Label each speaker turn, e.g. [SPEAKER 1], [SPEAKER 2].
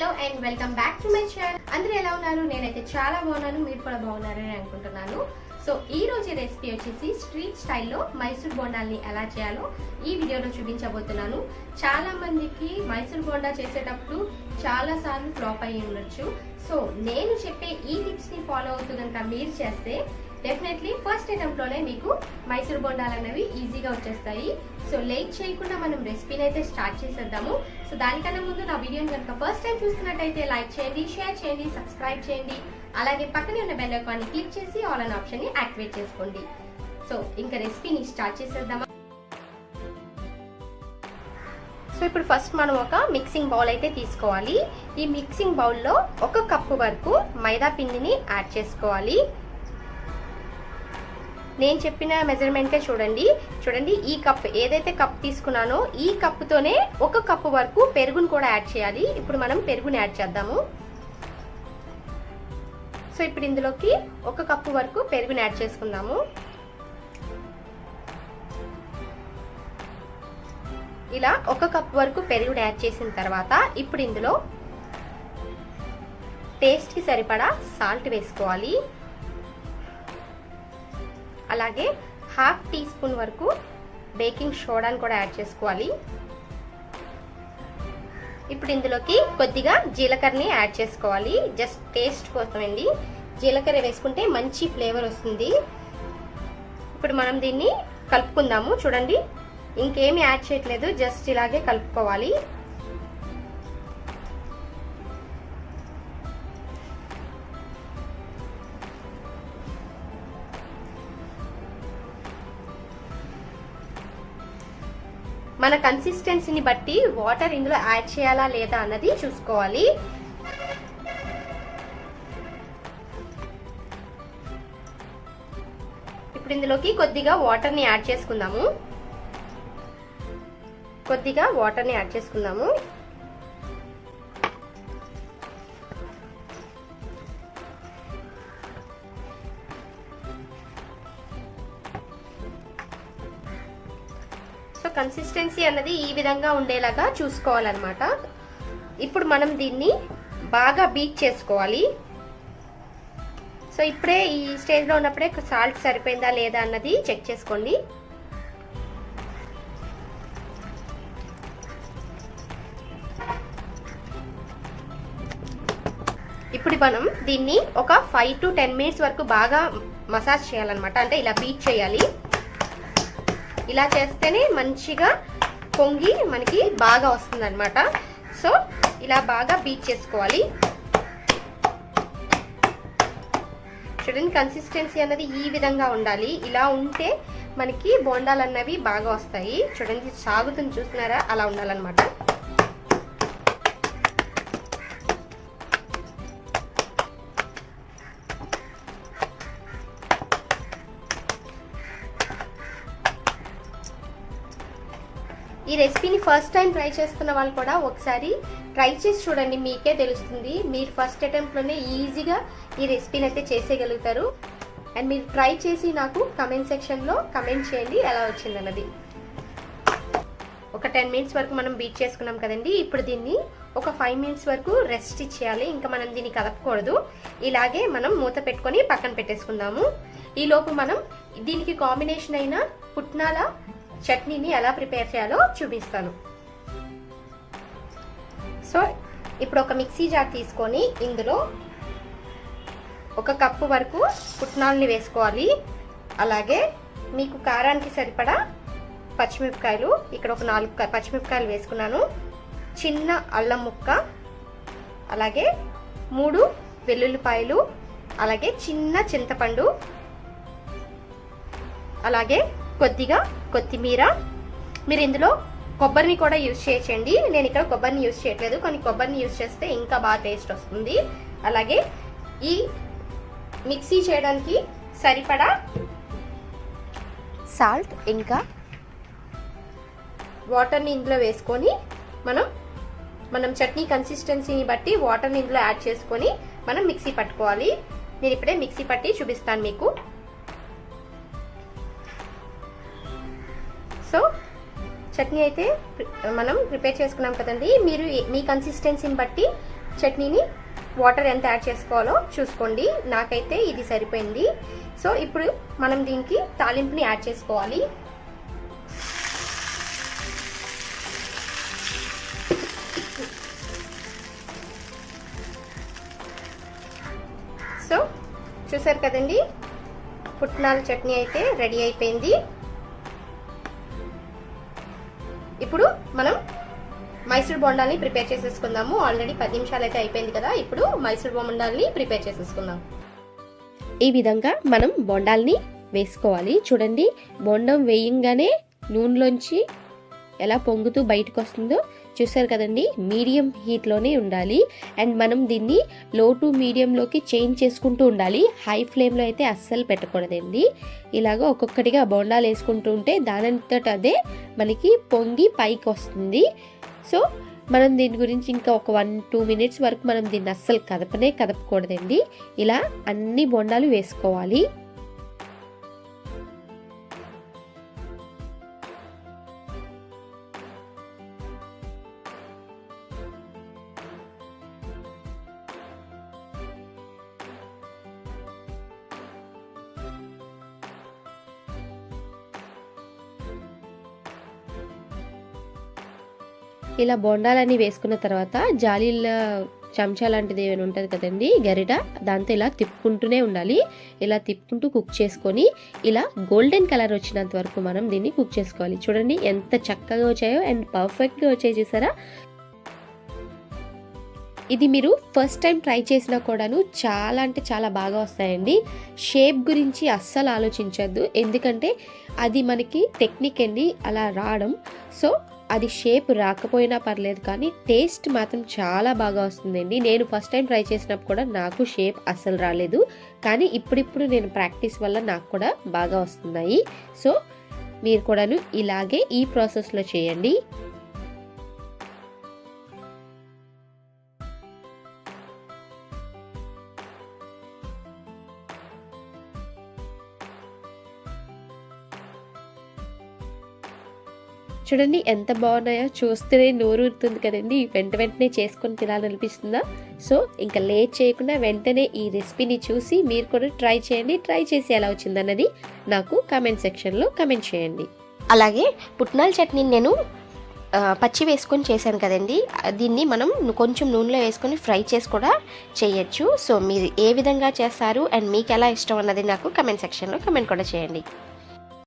[SPEAKER 1] Hello and welcome back to my channel. అందరూ ఎలా ఉన్నారు? నేనైతే చాలా బాగున్నాను. మీరు కూడా బాగున్నారని అనుకుంటున్నాను. సో ఈ రోజు రెసిపీ వచ్చేసి స్ట్రీట్ స్టైల్లో మైసూర్ బోండాల్ని ఎలా చేయాలో ఈ వీడియోలో చూపించబోతున్నాను. చాలా మందికి మైసూర్ బోండా చేసేటప్పుడు చాలా సార్లు ఫ్లాప్ అయ్యి ఉండొచ్చు. సో నేను చెప్పే ఈ టిప్స్ని ఫాలో అవుతూ కనుక మీరు చేస్తే డెఫినెట్లీ ఫస్ట్ అటెంప్ట్లోనే మీకు మైసూర్ బోండాలు అనేవి ఈజీగా వచ్చేస్తాయి. సో లేట్ చేయకుండా మనం రెసిపీని అయితే స్టార్ట్ చేసేద్దాము. సో దానికన్నా ముందు నా వీడియోని కనుక ఫస్ట్ టైం చూస్తున్నట్టయితే లైక్ చేయండి షేర్ చేయండి సబ్స్క్రైబ్ చేయండి. అలాగే పక్కనే ఉన్న బెల్ ఐకాన్ని క్లిక్ చేసి ఆల్ అన్ ఆప్షన్ని యాక్టివేట్ చేసుకోండి. సో ఇంకా రెసిపీని స్టార్ట్ చేసేద్దామా? సో ఇప్పుడు ఫస్ట్ మనం ఒక మిక్సింగ్ బౌల్ అయితే తీసుకోవాలి. ఈ మిక్సింగ్ బౌల్లో ఒక కప్పు వరకు మైదా పిండిని యాడ్ చేసుకోవాలి. నేను చెప్పిన మెజర్మెంటే చూడండి. చూడండి ఈ కప్ ఏదైతే కప్ తీసుకున్నానో ఈ కప్తోనే ఒక కప్పు వరకు పెరుగును కూడా యాడ్ చేయాలి. ఇప్పుడు మనం పెరుగుని యాడ్ చేద్దాము. సో ఇప్పుడు ఇందులోకి ఒక కప్పు వరకు పెరుగుని యాడ్ చేసుకుందాము. ఇలా ఒక కప్ వరకు పెరుగుని యాడ్ చేసిన తర్వాత ఇప్పుడు ఇందులో టేస్ట్కి సరిపడా సాల్ట్ వేసుకోవాలి. అలాగే హాఫ్ టీ స్పూన్ వరకు బేకింగ్ సోడాని కూడా యాడ్ చేసుకోవాలి. ఇప్పుడు ఇందులోకి కొద్దిగా జీలకర్రని యాడ్ చేసుకోవాలి. జస్ట్ టేస్ట్ కోసం అండి. జీలకర్ర వేసుకుంటే మంచి ఫ్లేవర్ వస్తుంది. ఇప్పుడు మనం దీన్ని కలుపుకుందాము. చూడండి. ఇంకేమి యాడ్ చేయట్లేదు. జస్ట్ ఇలాగే కలుపుకోవాలి. మన కన్సిస్టెన్సీని బట్టి వాటర్ ఇందులో యాడ్ చేయాలా లేదా అన్నది చూసుకోవాలి. ఇప్పుడు ఇందులోకి కొద్దిగా వాటర్ని యాడ్ చేసుకుందాము. కొద్దిగా వాటర్ని యాడ్ చేసుకుందాము. కన్సిస్టెన్సీ అన్నది ఈ విధంగా ఉండేలాగా చూసుకోవాలన్నమాట. ఇప్పుడు మనం దీన్ని బాగా బీట్ చేసుకోవాలి. సో ఇప్పుడే ఈ స్టేజ్లో ఉన్నప్పుడే సాల్ట్ సరిపోయిందా లేదా అన్నది చెక్ చేసుకోండి. ఇప్పుడు మనం దీన్ని ఒక ఫైవ్ టు టెన్ మినిట్స్ వరకు బాగా మసాజ్ చేయాలన్నమాట. అంటే ఇలా బీట్ చేయాలి. ఇలా చేస్తేనే మంచిగా పొంగి మనకి బాగా వస్తుంది అనమాట సో ఇలా బాగా బీట్ చేసుకోవాలి. చూడండి కన్సిస్టెన్సీ అన్నది ఈ విధంగా ఉండాలి. ఇలా ఉంటే మనకి బోండాలు అన్నవి బాగా వస్తాయి. చూడండి సాగుతుంది చూస్తున్నారా? అలా ఉండాలన్నమాట. ఈ రెసిపీని ఫస్ట్ టైం ట్రై చేస్తున్న వాళ్ళు కూడా ఒకసారి ట్రై చేసి చూడండి మీకే తెలుస్తుంది. మీరు ఫస్ట్ అటెంప్ట్లోనే ఈజీగా ఈ రెసిపీని అయితే చేసేయగలుగుతారు. అండ్ మీరు ట్రై చేసి నాకు కమెంట్ సెక్షన్లో కమెంట్ చేయండి ఎలా వచ్చిందన్నది. ఒక టెన్ మినిట్స్ వరకు మనం బీట్ చేసుకున్నాం కదండి. ఇప్పుడు దీన్ని ఒక ఫైవ్ మినిట్స్ వరకు రెస్ట్ ఇచ్చేయాలి. ఇంకా మనం దీన్ని కదపకూడదు. ఇలాగే మనం మూత పెట్టుకొని పక్కన పెట్టేసుకుందాము. ఈలోపు మనం దీనికి కాంబినేషన్ అయిన పుట్నాల చట్నీని ఎలా ప్రిపేర్ చేయాలో చూపిస్తాను. సో ఇప్పుడు ఒక మిక్సీ జార్ తీసుకొని ఇందులో ఒక కప్పు వరకు పుట్నాలని వేసుకోవాలి. అలాగే మీకు కారానికి సరిపడా పచ్చిమిరపకాయలు ఇక్కడ ఒక నాలుగు పచ్చిమిరపకాయలు వేసుకున్నాను. చిన్న అల్లం ముక్క అలాగే మూడు వెల్లుల్లిపాయలు అలాగే చిన్న చింతపండు అలాగే కొద్దిగా కొత్తిమీర. మీరు ఇందులో కొబ్బరిని కూడా యూజ్ చేయొచ్చండి నేను ఇక్కడ కొబ్బరిని యూజ్ చేయట్లేదు. కానీ కొబ్బరిని యూజ్ చేస్తే ఇంకా బాగా టేస్ట్ వస్తుంది. అలాగే ఈ మిక్సీ చేయడానికి సరిపడా సాల్ట్ ఇంకా వాటర్ని ఇందులో వేసుకొని మనం మనం చట్నీ కన్సిస్టెన్సీని బట్టి వాటర్ని ఇందులో యాడ్ చేసుకొని మనం మిక్సీ పట్టుకోవాలి. నేను ఇప్పుడే మిక్సీ పట్టి చూపిస్తాను మీకు. చట్నీ అయితే మనం ప్రిపేర్ చేసుకున్నాం కదండి. మీరు మీ కన్సిస్టెన్సీని బట్టి చట్నీని వాటర్ ఎంత యాడ్ చేసుకోవాలో చూసుకోండి. నాకైతే ఇది సరిపోయింది. సో ఇప్పుడు మనం దీనికి తాలింపుని యాడ్ చేసుకోవాలి. సో చూసారు కదండి? పుట్నాల చట్నీ అయితే రెడీ అయిపోయింది. ఇప్పుడు మనం మైసూర్ బొండాల్ని ప్రిపేర్ చేసేసుకుందాము. ఆల్రెడీ పది నిమిషాలు అయితే అయిపోయింది కదా. ఇప్పుడు మైసూర్ బొండాల్ని ప్రిపేర్ చేసేసుకుందాం. ఈ విధంగా మనం బొండాల్ని వేసుకోవాలి. చూడండి బొండం వేయంగానే నూనెలోంచి ఎలా పొంగుతూ బయటకు వస్తుందో చూసారు కదండి. మీడియం హీట్లోనే ఉండాలి. అండ్ మనం దీన్ని లో టు మీడియంలోకి చేంజ్ చేసుకుంటూ ఉండాలి. హై ఫ్లేమ్లో అయితే అస్సలు పెట్టకూడదండి. ఇలాగ ఒక్కొక్కటిగా బొండాలు వేసుకుంటూ ఉంటే దానంతట అదే మనకి పొంగి పైకి వస్తుంది సో మనం దీని గురించి ఇంకా ఒక వన్ టూ మినిట్స్ వరకు మనం దీన్ని అస్సలు కదపనే కదపకూడదండి. ఇలా అన్ని బొండాలు వేసుకోవాలి. ఇలా బొండాలన్నీ వేసుకున్న తర్వాత జాలీల చెంచా లాంటిది ఏమైనా ఉంటుంది కదండి గరిట దాంతో ఇలా తిప్పుకుంటూనే ఉండాలి. ఇలా తిప్పుకుంటూ కుక్ చేసుకొని ఇలా గోల్డెన్ కలర్ వచ్చినంత వరకు మనం దీన్ని కుక్ చేసుకోవాలి. చూడండి ఎంత చక్కగా వచ్చాయో అండ్ పర్ఫెక్ట్గా వచ్చాయి చూసారా? ఇది మీరు ఫస్ట్ టైం ట్రై చేసినా కూడాను చాలా అంటే చాలా బాగా వస్తాయండి. షేప్ గురించి అస్సలు ఆలోచించద్దు. ఎందుకంటే అది మనకి టెక్నిక్ అండి అలా రావడం. సో అది షేప్ రాకపోయినా పర్లేదు కానీ టేస్ట్ మాత్రం చాలా బాగా వస్తుందండి. నేను ఫస్ట్ టైం ట్రై చేసినప్పుడు కూడా నాకు షేప్ అస్సలు రాలేదు. కానీ ఇప్పుడిప్పుడు నేను ప్రాక్టీస్ వల్ల నాకు కూడా బాగా వస్తున్నాయి. సో మీరు కూడాను ఇలాగే ఈ ప్రాసెస్లో చేయండి. చూడండి ఎంత బాగున్నాయో చూస్తేనే నోరు ఉంటుంది కదండి వెంట వెంటనే చేసుకొని తినాలనిపిస్తుందా? సో ఇంకా లేట్ చేయకుండా వెంటనే ఈ రెసిపీని చూసి మీరు కూడా ట్రై చేయండి. ట్రై చేసి ఎలా వచ్చిందన్నది నాకు కామెంట్ సెక్షన్లో కామెంట్ చేయండి. అలాగే పుట్నాల చట్నీని నేను పచ్చి వేసుకొని చేశాను కదండి. దీన్ని మనం కొంచెం నూనెలో వేసుకొని ఫ్రై చేసి కూడా చేయొచ్చు. సో మీరు ఏ విధంగా చేస్తారు అండ్ మీకు ఎలా ఇష్టం అన్నది నాకు కమెంట్ సెక్షన్లో కమెంట్ కూడా చేయండి.